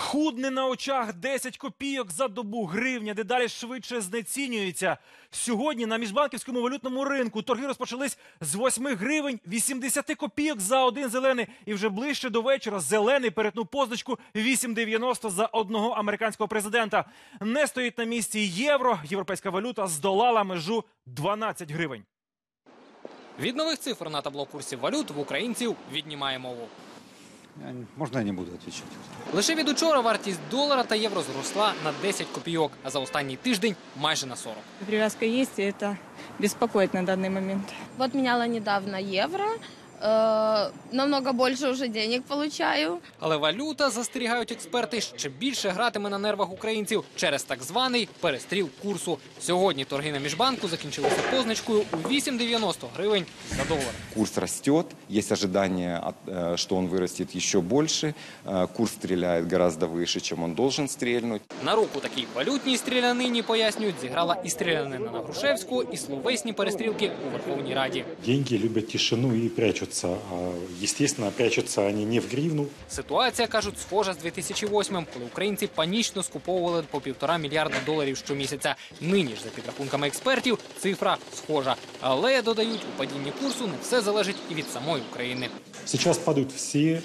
Худне на очах 10 копійок за добу. Гривня дедалі швидше знецінюється. Сьогодні на міжбанківському валютному ринку торги розпочались з 8 гривень 80 копійок за один зелений. І вже ближче до вечора зелений перетнув позначку 8,90 за одного американського президента. Не стоїть на місці євро. Європейська валюта здолала межу 12 гривень. Від нових цифр на табло курсів валют в українців віднімає мову. Я не- я не буду відповідати. Лише від учора вартість долара та євро зросла на 10 копійок, а за останній тиждень майже на 40. Привязка є, і це безпокоїть на даний момент. От міняла недавно евро, э, намного больше уже денег получаю. Але валюта, застерігають експерти, ще більше гратиме на нервах українців через так званий перестріл курсу. Сьогодні торги на міжбанку закінчилися позначкою у 8,90 гривень за долар. Курс растет, есть ожидание, от- э, что он вырастет еще больше. Э, Курс стреляет гораздо выше, чем он должен стрельнуть. На руку такій валютній стрілянині, пояснюють, зіграла і стрілянина на Грушевську, і словесні перестрілки у Верховній Раді. Деньги любят тишину и прячутся. А, Естественно, прячутся они не в гривну, Ситуація кажуть схожа з 2008-м, коли українці панічно скуповували по півтора мільярда доларів щомісяця. Нині ж, за підрахунками експертів, цифра схожа. Але додають, у падінні курсу не все залежить і від самої України. Сейчас падают все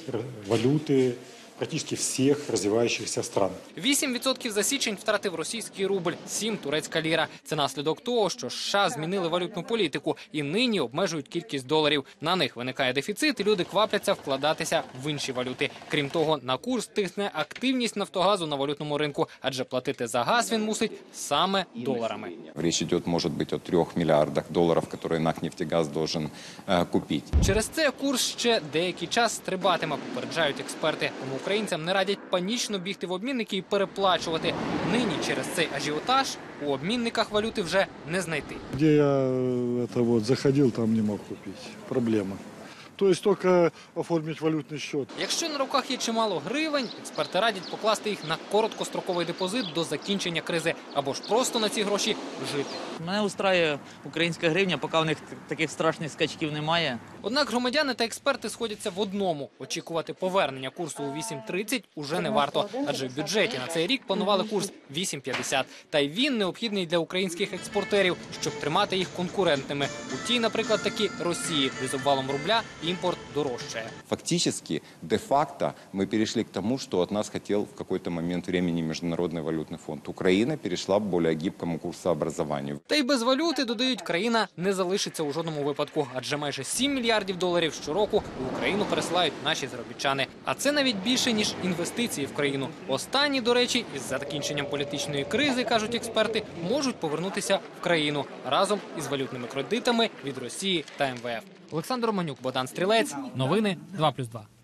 валюти. валюты практически всех развивающихся стран. 8% за січень втратив російський рубль, 7 – турецька ліра. Це наслідок того, що США змінили валютну політику і нині обмежують кількість доларів. На них виникає дефіцит, і люди квапляться вкладатися в інші валюти. Крім того, на курс тисне активність Нафтогазу на валютному ринку, адже платити за газ він мусить саме доларами. Речь идет, может быть, о трех миллиардах долларов, которые НАК-Нефтегаз должен э, купить. Через це курс ще деякий час стрибатиме, попереджають експерти. Тому українцям не радять панічно бігти в обмінники і переплачувати. Нині через цей ажіотаж у обмінниках валюти вже не знайти. Где я э, это вот заходил, там не мог купить. Проблема. То есть только оформить валютный счет. Якщо на руках є чимало гривень, експерти радять покласти їх на короткостроковий депозит до закінчення кризи або ж просто на ці гроші жити. Мене устраює українська гривня, поки в них т- таких страшних скачків немає. Однак громадяни та експерти сходяться в одному: очікувати повернення курсу у 8.30 уже не варто, адже в бюджеті на цей рік планували курс 8.50. Та й він необхідний для українських експортерів, щоб тримати їх конкурентними. У тій, наприклад, такі Росії, де з обвалом рубля імпорт дорожчає. Фактически, де-факто, мы перешли к тому, что от нас хотел в какой-то момент времени Международный валютный фонд. Украина перешла к более гибкому курсообразованию. Та й без валюти додають, країна не залишиться у жодному випадку, адже майже 7 мільярдів доларів щороку в Україну пересилають наші заробітчани. А це навіть більше ніж інвестиції в країну. Останні, до речі, із закінченням політичної кризи кажуть експерти, можуть повернутися в країну разом із валютними кредитами від Росії та МВФ. Олександр Романюк, Богдан Стрілець. Новини 2+,2.